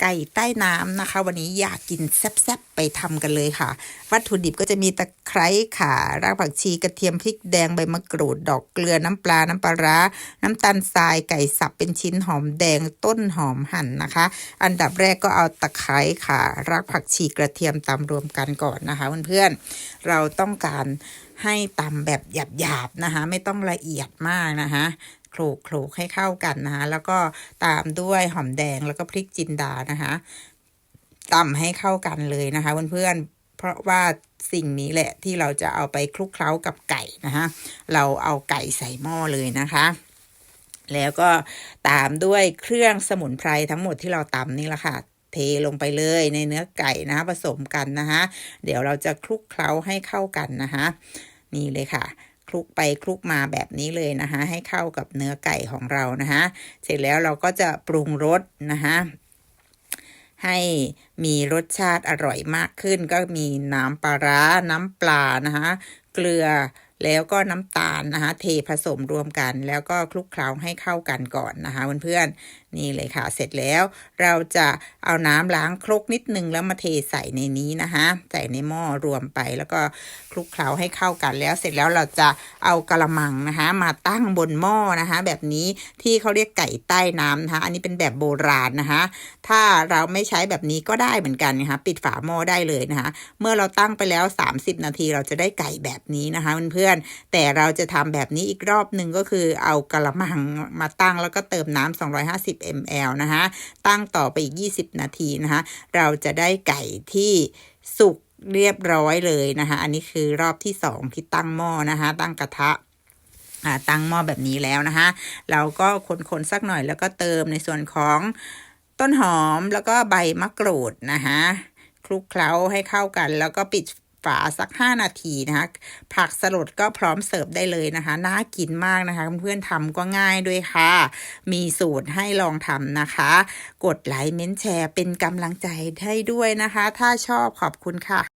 ไก่ใต้น้ำนะคะ วันนี้อยากกินแซ่บๆไปทำกันเลยค่ะ วัตถุดิบก็จะมีตะไคร้ข่ารากผักชีกระเทียมพริกแดงใบมะกรูด ดอกเกลือน้ำปลาน้ำปลาร้าน้ำตาลทรายไก่สับเป็นชิ้นหอมแดงต้นหอมหั่นนะคะ อันดับแรกก็เอาตะไคร้ข่ารากผักชีกระเทียมตำรวมกันก่อนนะคะเพื่อนๆเราต้องการให้ตำแบบหยาบๆนะคะ ไม่ต้องละเอียดมากนะคะ โขลกโขลกให้เข้ากันนะคะแล้วก็ตามด้วยหอมแดงแล้วก็พริกจินดานะคะตำให้เข้ากันเลยนะคะเพื่อนๆเพราะว่าสิ่งนี้แหละที่เราจะเอาไปคลุกเคล้ากับไก่นะคะเราเอาไก่ใส่หม้อเลยนะคะแล้วก็ตามด้วยเครื่องสมุนไพรทั้งหมดที่เราตำนี่แหละค่ะ เทลงไปเลยในเนื้อไก่นะะผสมกันนะคะเดี๋ยวเราจะคลุกเคล้าให้เข้ากันนะคะนี่เลยค่ะ คลุกไปคลุกมาแบบนี้เลยนะคะให้เข้ากับเนื้อไก่ของเรานะคะเสร็จแล้วเราก็จะปรุงรสนะคะให้มีรสชาติอร่อยมากขึ้น ก็มีน้ำปลาร้าน้ำปลานะคะเกลือ แล้วก็น้ำตาลนะคะเทผสมรวมกัน แล้วก็คลุกเคล้าให้เข้ากันก่อนนะคะเพื่อนๆนี่เลยค่ะเสร็จแล้ว เราจะเอาน้ำล้างครกนิดนึงแล้วมาเทใส่ในนี้นะคะใส่ในหม้อรวมไปแล้วก็คลุกเคล้าให้เข้ากันแล้วเสร็จแล้วเราจะเอากระมังนะคะมาตั้งบนหม้อนะคะแบบนี้ที่เขาเรียกไก่ใต้น้ำนะคะอันนี้เป็นแบบโบราณนะคะถ้าเราไม่ใช้แบบนี้ก็ได้เหมือนกันนะคะปิดฝาหม้อได้เลยนะคะเมื่อเราตั้งไปแล้ว 30 นาทีเราจะได้ไก่แบบนี้นะคะเพื่อนๆแต่เราจะทำแบบนี้อีกรอบหนึ่งก็คือเอากระมังมาตั้งแล้วก็เติมน้ำ250 ml นะคะตั้งต่อไปอีก 20 นาทีนะคะเราจะได้ไก่ที่สุกเรียบร้อยเลยนะคะ อันนี้คือรอบที่สองที่ตั้งหม้อนะคะ ตั้งกระทะตั้งหม้อแบบนี้แล้วนะคะ เราก็คนๆสักหน่อยแล้วก็เติมในส่วนของต้นหอมแล้วก็ใบมะกรูดนะคะคลุกเคล้าให้เข้ากัน แล้วก็ปิด ฝาสัก 5 นาทีนะคะ ผักสลดก็พร้อมเสิร์ฟได้เลยนะคะ น่ากินมากนะคะ เพื่อนๆทำก็ง่ายด้วยค่ะ มีสูตรให้ลองทำนะคะ กดไลค์เม้นแชร์เป็นกำลังใจให้ด้วยนะคะ ถ้าชอบขอบคุณค่ะ